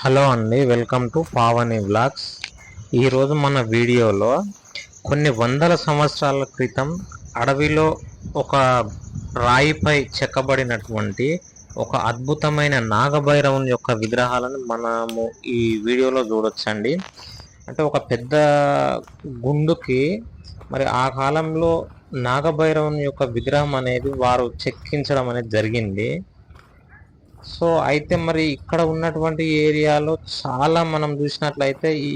Hello అండి welcome to Pavani vlogs. ఈరోజు మన వీడియోలో కొన్ని వందల సంవత్సరాల క్రితం అడవిలో ఒక రాయిపై చెక్కబడినటువంటి ఒక అద్భుతమైన నాగభైరవుని యొక్క విగ్రహాలను మనము ఈ వీడియోలో చూడొచ్చండి. అంటే ఒక పెద్ద గుండుకి మరి ఆ కాలంలో నాగభైరవుని యొక్క విగ్రహం అనేది వారు చెక్కించడం అనేది జరిగింది. సో అయితే మరి ఇక్కడ ఉన్నటువంటి ఏరియాలో చాలా మనం చూసినట్లయితే ఈ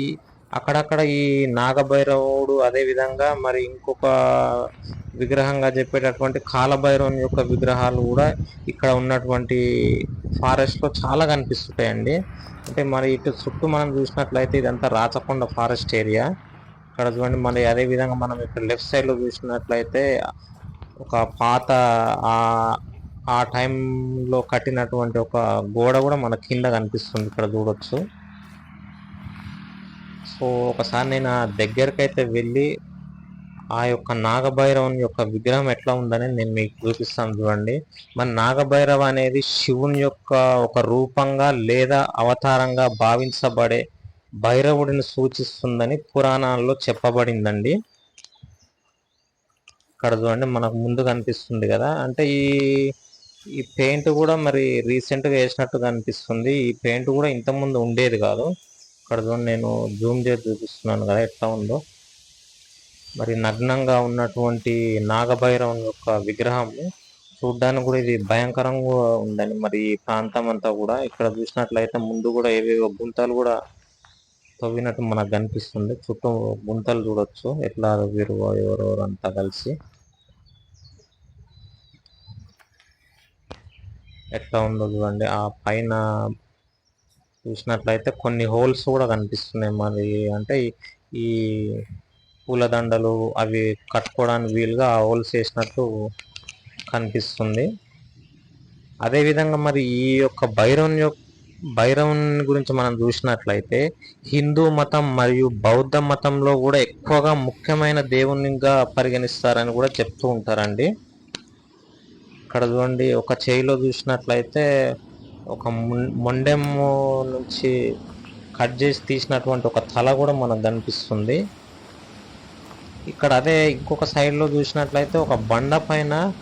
అక్కడక్కడ ఈ నాగభైరవుడు అదే విధంగా మరి ఇంకొక విగ్రహంగా చెప్పేటటువంటి కాలభైరవుని యొక్క విగ్రహాలు కూడా ఇక్కడ ఉన్నటువంటి ఫారెస్ట్లో చాలా కనిపిస్తుంటాయండి. అంటే మరి ఇటు చుట్టూ మనం చూసినట్లయితే ఇదంతా రాచకొండ ఫారెస్ట్ ఏరియా. ఇక్కడ చూడండి మరి అదే విధంగా మనం ఇక్కడ లెఫ్ట్ సైడ్లో చూసినట్లయితే ఒక పాత ఆ టైంలో కట్టినటువంటి ఒక గోడ కూడా మన కింద కనిపిస్తుంది ఇక్కడ చూడొచ్చు. సో ఒకసారి నేను ఆ దగ్గరికి అయితే వెళ్ళి ఆ యొక్క నాగభైరవుని యొక్క విగ్రహం ఎట్లా ఉందని నేను మీకు చూపిస్తాను చూడండి. మన నాగభైరవ అనేది శివుని యొక్క ఒక రూపంగా లేదా అవతారంగా భావించబడే భైరవుడిని సూచిస్తుందని పురాణాల్లో చెప్పబడిందండి. ఇక్కడ చూడండి మనకు ముందు కనిపిస్తుంది కదా. అంటే ఈ ఈ పెయింట్ కూడా మరి రీసెంట్గా వేసినట్టుగా అనిపిస్తుంది. ఈ పెయింట్ కూడా ఇంతకుముందు ముందు ఉండేది కాదు. ఇక్కడ నేను జూమ్ చేసి చూపిస్తున్నాను కదా ఎట్లా ఉందో. మరి నగ్నంగా ఉన్నటువంటి నాగభైరవం యొక్క విగ్రహం చూడ్డానికి కూడా ఇది భయంకరంగా ఉందని మరి ఈ ప్రాంతం అంతా కూడా ఇక్కడ చూసినట్లయితే ముందు కూడా ఏవేవో గుంతలు కూడా తవ్వినట్టు మనకు కనిపిస్తుంది. చుట్టూ గుంతలు చూడొచ్చు. ఎట్లా వీరు ఎవరెవరు అంతా కలిసి. ఎట్లా ఉందో చూడండి ఆ పైన చూసినట్లయితే కొన్ని హోల్స్ కూడా కనిపిస్తున్నాయి మరి అంటే ఈ- పూలదండలు అవి కట్టుకోవడానికి వీలుగా ఆ హోల్స్ వేసినట్టు కనిపిస్తుంది. అదేవిధంగా మరి ఈ యొక్క భైరవుని యొక్క భైరవుని గురించి మనం చూసినట్లయితే హిందూ మతం మరియు బౌద్ధ మతంలో కూడా ఎక్కువగా ముఖ్యమైన దేవునిగా పరిగణిస్తారని కూడా చెప్తూ ఉంటారండి. ఇక్కడ చూడండి ఒక చేయిలో చూసినట్లయితే ఒక మొం- మొండెము నుంచి కట్ చేసి తీసినటువంటి ఒక తల కూడా మనకు కనిపిస్తుంది. ఇక్కడ అదే ఇంకొక సైడ్లో చూసినట్లయితే ఒక బండ పైన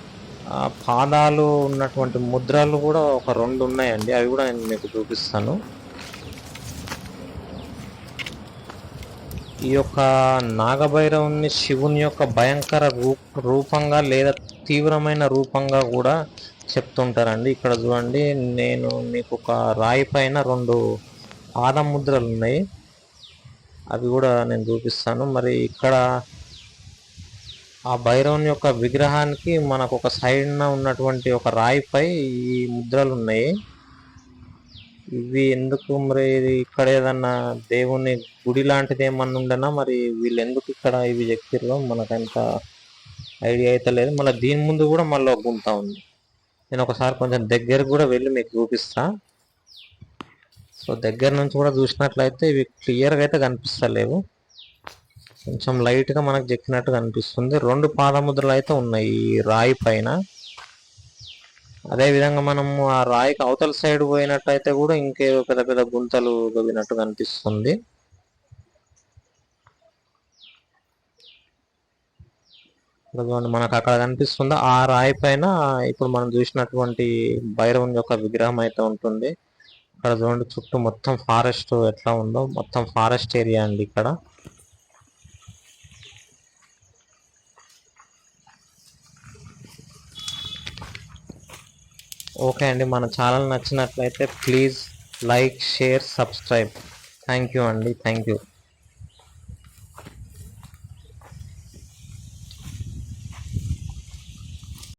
పాదాలు ఉన్నటువంటి ముద్రలు కూడా ఒక రెండు ఉన్నాయండి. అవి కూడా నేను మీకు చూపిస్తాను. ఈ యొక్క నాగభైరవుని శివుని యొక్క భయంకర రూప రూపంగా లేదా తీవ్రమైన రూపంగా కూడా చెప్తుంటారండి. ఇక్కడ చూడండి నేను మీకు ఒక రాయి పైన రెండు పాద ముద్రలు ఉన్నాయి. అవి కూడా నేను చూపిస్తాను. మరి ఇక్కడ ఆ భైరవుని యొక్క విగ్రహానికి మనకు ఒక సైడ్న ఉన్నటువంటి ఒక రాయిపై ఈ ముద్రలు ఉన్నాయి. ఇవి ఎందుకు మరి ఇక్కడ ఏదన్నా దేవుని గుడి లాంటిది ఏమన్నా ఉండనా? మరి వీళ్ళు ఎందుకు ఇక్కడ ఇవి చెక్కిర్రో మనకంత ఐడియా అయితే లేదు. మళ్ళీ దీని ముందు కూడా మళ్ళీ ఒక గుంత ఉంది. నేను ఒకసారి కొంచెం దగ్గర కూడా వెళ్ళి మీకు చూపిస్తా. సో దగ్గర నుంచి కూడా చూసినట్లయితే ఇవి క్లియర్గా అయితే కనిపిస్తలేవు. కొంచెం లైట్గా మనకు చెక్కినట్టు కనిపిస్తుంది. రెండు పాదముద్రలు అయితే ఉన్నాయి ఈ రాయి పైన. అదే విధంగా మనము ఆ రాయికి అవతల సైడ్ పోయినట్టయితే కూడా ఇంకేదో పెద్ద పెద్ద గుంతలు తవ్వినట్టు కనిపిస్తుంది. మనకు అక్కడ కనిపిస్తుంది. ఆ రాయి పైన ఇప్పుడు మనం చూసినటువంటి భైరవుని యొక్క విగ్రహం అయితే ఉంటుంది. ఇక్కడ చూడండి చుట్టూ మొత్తం ఫారెస్ట్ ఎట్లా ఉందో మొత్తం ఫారెస్ట్ ఏరియా అండి ఇక్కడ. ఓకే అండి మన ఛానల్ నచ్చినట్లయితే please like share subscribe. Thank you అండి థ్యాంక్ యూ.